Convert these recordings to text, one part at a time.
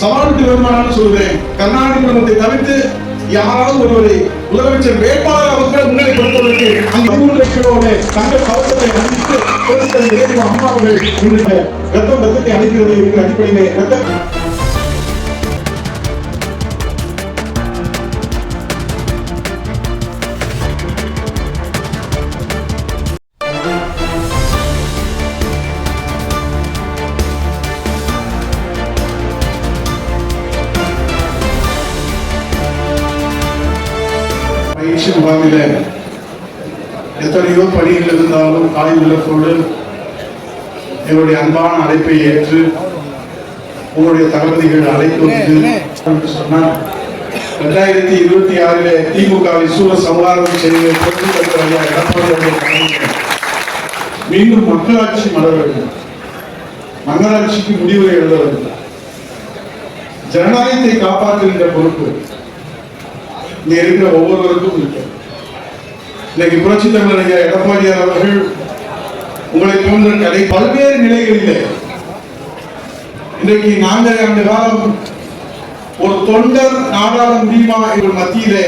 சவாலுக்கு வருமானம் சொல்கிறேன் கர்நாடக குடும்பத்தை தவிர்த்து யாராவது ஒருவரை முதலமைச்சர் வேட்பாளர் அவர்கள் முன்னிலைப்படுத்துவதற்கு அந்த மூன்று லட்சத்தோடு தங்கள் கவசத்தை அளித்து அம்மா அவர்கள் இன்றைய ரத்தம் ரத்தத்தை அளிக்கிறது என்கிற அடிப்படையிலே ரத்தம் பயிற்சி முகாமில எத்தனையோ பணிகள் இருந்தாலும் காய் விளக்கோடு என்னுடைய அன்பான அழைப்பை ஏற்று உங்களுடைய தளபதிகள் அழைப்பு வந்து என்று சொன்னால் ரெண்டாயிரத்தி இருபத்தி ஆறில் திமுகவை சூழ சமாதானம் செய்ய எடப்பாடி மீண்டும் மக்களாட்சி மலர வேண்டும். மக்களாட்சிக்கு முடிவு எழுத வேண்டும். ஜனநாயகத்தை காப்பாற்றுகின்ற பொறுப்பு இங்க இருக்கிற ஒவ்வொருவருக்கும் இருக்கு. இன்னைக்கு புரட்சி தமிழர் ஐயா எடப்பாடியார் அவர்கள் உங்களை போன்ற கலை பல்வேறு நிலைகளில் இன்றைக்கு நான்கரை ஆண்டு காலம் ஒரு தொண்டர் நாடாள முடியுமா என்ற மத்தியிலே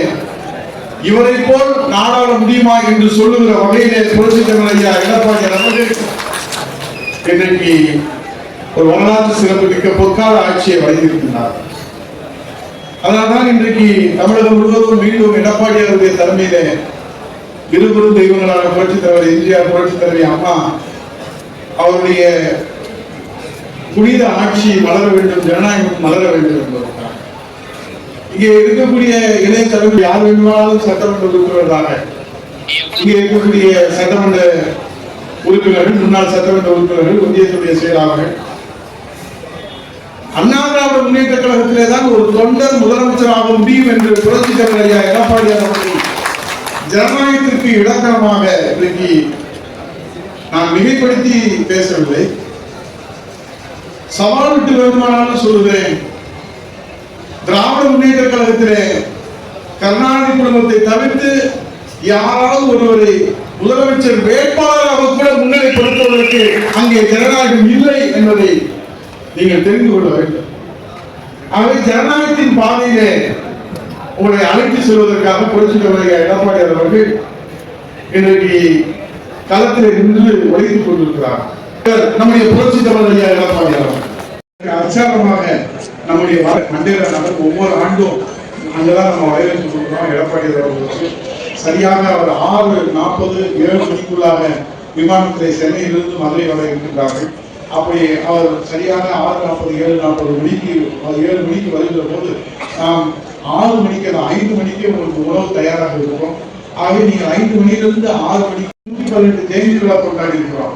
இவரை போல் நாடாள முடியுமா என்று சொல்லுகிற வகையிலே புரட்சி தமிழர் ஐயா எடப்பாடியார் அவர்கள் இன்றைக்கு ஒரு வரலாற்று சிறப்பு மிக்க பொற்கால ஆட்சியை வழங்கியிருக்கின்றார். அதனால்தான் இன்றைக்கு தமிழகம் முழுவதும் மீண்டும் எடப்பாடியாருடைய தலைமையிலே இருபெரும் தெய்வங்களான புரட்சித் தலைவர் எம்ஜிஆர் புரட்சித் தலைவி அம்மா அவருடைய புனித ஆட்சி மலர வேண்டும் ஜனநாயகம் மலர வேண்டும் என்பதற்காக இங்கே இருக்கக்கூடிய இளைய தலைவர் யார் வேண்டுமானாலும் சட்டமன்ற உறுப்பினர்களாக இங்கே இருக்கக்கூடிய சட்டமன்ற உறுப்பினர்கள் முன்னாள் சட்டமன்ற உறுப்பினர்கள் ஒன்றியத்துடைய செயலாளர்கள். அண்ணா திராவிட முன்னேற்ற கழகத்திலே தான் ஒரு தொண்டர் முதலமைச்சராக முடியும் என்று புரட்சி தலைவர் ஐயா எடப்பாடி அவர்கள் ஜனநாயகத்திற்கு இலக்கணமாக இன்றைக்கு நான் மிகைப்படுத்தி பேசவில்லை. சவால் விட்டு வருமானாலும் சொல்லுகிறேன். திராவிட முன்னேற்ற கழகத்திலே கருணாநிதி குடும்பத்தை தவிர்த்து யாராவது ஒருவரை முதலமைச்சர் வேட்பாளராக கூட முன்னிலைப்படுத்துவதற்கு அங்கே ஜனநாயகம் இல்லை என்பதை நீங்கள் தெரிந்து கொள்ள வேண்டும். அவை ஜனநாயகத்தின் பாதையிலே உங்களை அழைத்து செல்வதற்காக புரட்சி தலைவர் எடப்பாடியார் அவர்கள் இன்றைக்கு களத்தில் நின்று உழைத்துக் கொண்டிருக்கிறார். நம்முடைய புரட்சி தலைவர் ஐயா எடப்பாடியார் அவர்கள் அச்சாரமாக நம்முடைய வ- மண்டல நகர் ஒவ்வொரு ஆண்டும் அங்கதான் நம்ம வரவேற்று கொடுக்கிறோம் எடப்பாடியார் அவர்களுக்கு சரியாக அவர் ஆறு நாற்பது ஏழு மணிக்குள்ளாக விமானத்தை சென்னையிலிருந்து மதுரை வர இருக்கின்றார்கள். அப்படி அவர் சரியாக ஆறு நாற்பது ஏழு நாற்பது மணிக்கு ஏழு மணிக்கு வருகிற போது நாம் ஆறு மணிக்கு அந்த ஐந்து மணிக்கு உங்களுக்கு உணவு தயாராக இருக்கிறோம் ஆகவே நீங்கள் ஐந்து மணியிலிருந்து ஆறு மணிக்கு நூற்றி பதினெட்டு தேதி விழா கொண்டாடி இருக்கிறோம்.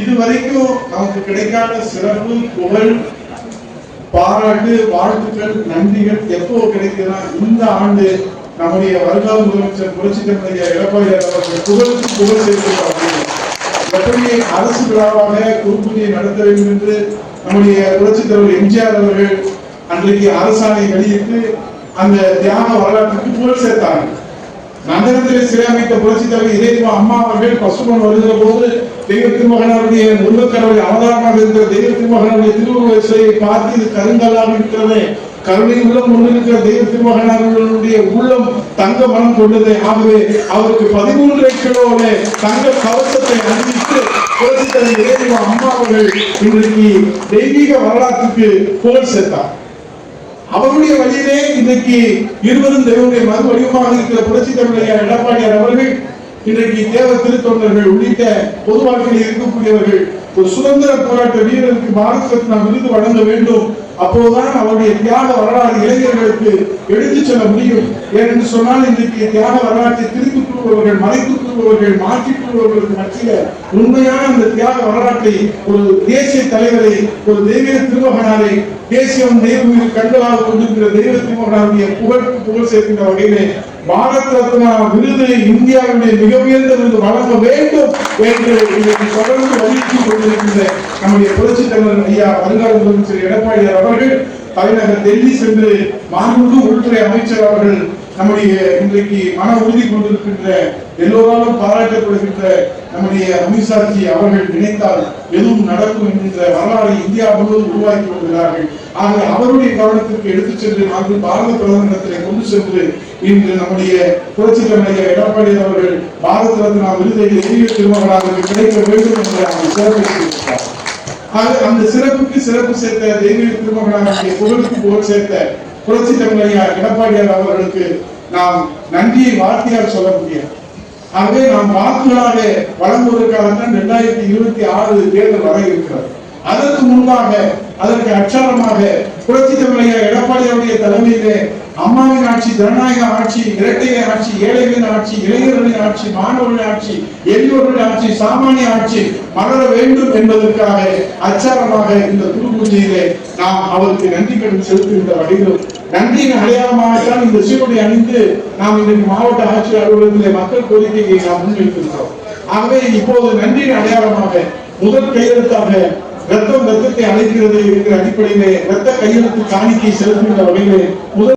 இதுவரைக்கும் நமக்கு கிடைக்காத சிறப்பு புகழ் பாராட்டு வாழ்த்துக்கள் நன்றிகள் எப்போ கிடைக்குதுன்னா இந்த ஆண்டு நம்முடைய வருங்கால முதலமைச்சர் புரட்சி தமிழக எடப்பாடி அவர்கள் புகழுக்கு புகழ் சேர்க்கிறார்கள் எப்படி அரசு விழாவாக குறுக்குதியை நடத்த வேண்டும் என்று நம்முடைய புரட்சித் தலைவர் எம்ஜிஆர் அவர்கள் அன்றைக்கு அரசாணை வெளியிட்டு அந்த தியாக வரலாற்றுக்கு புகழ் சேர்த்தாங்க. நகரத்தில் சிறை அமைத்த புரட்சி தலைவர் இதயமா அம்மா அவர்கள் பசுமன் வருகிற போது தெய்வ திருமகனாருடைய முருகக்கடவுளை அவதாரமாக இருக்கிற தெய்வ திருமகனுடைய திருவுருவ சிலையை பார்த்து இது கருங்கல்லாக இருக்கிறது கருணை உள்ளம் கொண்டிருக்கிற தெய்வ திருமகனுடைய உள்ளம் தங்க மனம் கொண்டது. ஆகவே அவருக்கு பதிமூன்று கிலோட தங்க கவசத்தை அணிவித்து அம்மா அவர்கள் இன்றைக்கு தெய்வீக வரலாற்றுக்கு புகழ் சேர்த்தார். அவருடைய வழியிலே இன்றைக்கு இருவரும் தெய்வனுடைய மறு வடிவமாக இருக்கிற புரட்சி தமிழையா எடப்பாடியார் அவர்கள் இன்றைக்கு தேவ திருத்தொண்டர்கள் உள்ளிட்ட பொது வாழ்க்கையில் இருக்கக்கூடியவர்கள் ஒரு சுதந்திர போராட்ட வீரருக்கு பாரத் ரத்னா விருது வழங்க வேண்டும். அப்போதுதான் அவருடைய தியாக வரலாறு இளைஞர்களுக்கு எடுத்துச் செல்ல முடியும். ஏனென்று சொன்னால் இன்றைக்கு தியாக வரலாற்றை திருப்பிக் கூறுபவர்கள் மறைத்துக் கூறுபவர்கள் மாற்றிக் கூறுபவர்களுக்கு மத்தியில உண்மையான அந்த தியாக வரலாற்றை ஒரு தேசிய தலைவரை ஒரு தெய்வீக திருமகனாரை தேசியம் தெய்வ கண்களாக கொண்டிருக்கிற தெய்வ திருமகனாருடைய புகழ் புகழ் சேர்க்கின்ற வகையிலே பாரத் ரத்னா விருது இந்தியாவுடைய மிக உயர்ந்த விருது வழங்க வேண்டும் என்று தொடர்ந்து வலியுறுத்தி கொண்டிருக்கின்ற நம்முடைய புரட்சி தலைவர் ஐயா வருங்கால முதலமைச்சர் எடப்பாடியார் அவர்கள் தலைநகர் டெல்லி சென்று மாண்புமிகு உள்துறை அமைச்சர் அவர்கள் நம்முடைய இன்றைக்கு மன உறுதி கொண்டிருக்கின்ற எல்லோராலும் பாராட்டப்படுகின்ற நம்முடைய அமித்ஷாஜி அவர்கள் நினைத்தால் எதுவும் நடக்கும் என்கின்ற வரலாறு இந்தியா முழுவதும் உருவாக்கி வருகிறார்கள் ஆக அவருடைய கவனத்திற்கு எடுத்துச் சென்று நாங்கள் பாரத பிரதமரிடத்திலே கொண்டு சென்று இன்று நம்முடைய புரட்சி தலைவர் எடப்பாடி அவர்கள் பாரத ரத்னா விருதை எளிய திருமகனாக கிடைக்க வேண்டும் என்று அவர் சிறப்பித்திருக்கிறார் ஆக அந்த சிறப்புக்கு சிறப்பு சேர்த்த தெய்வீக திருமகனாக புகழுக்கு புகழ் சேர்த்த புரட்சி தமிழர் எடப்பாடியார் அவர்களுக்கு நாம் நன்றியை வார்த்தையால் சொல்ல முடியாது. ஆகவே நாம் வாக்குகளாக வழங்குவதற்காகத்தான் இரண்டாயிரத்தி இருபத்தி ஆறு தேர்தல் வர இருக்கிறது. அதற்கு முன்பாக அதற்கு அச்சாரமாக புரட்சி தமிழக எடப்பாடியாருடைய தலைமையிலே அம்மாவின் ஆட்சி ஜனநாயக ஆட்சி இரட்டையர் ஆட்சி ஏழைகளின் ஆட்சி இளைஞர்களின் ஆட்சி மாணவர்களின் ஆட்சி எளியோர்களின் ஆட்சி சாமானிய ஆட்சி மலர வேண்டும் என்பதற்காக அச்சாரமாக இந்த குரு பூஜையிலே நாம் அவருக்கு நன்றி கடன் செலுத்துகின்ற வகையில் நன்றியின் அடையாளமாகத்தான் இந்த சீருடை அணிந்து நாம் இன்றைக்கு மாவட்ட ஆட்சியர் அலுவலகத்திலே மக்கள் கோரிக்கையை நாம் முன்வைத்திருக்கிறோம். ஆகவே இப்போது நன்றியின் அடையாளமாக முதல் கையெழுத்தாக ரத்தம் ரத்தத்தை அழைக்கிறது என்கிற அடிப்படையிலே ரத்த கையெழுத்து காணிக்கை செலுத்துகின்ற வகையிலே முதல்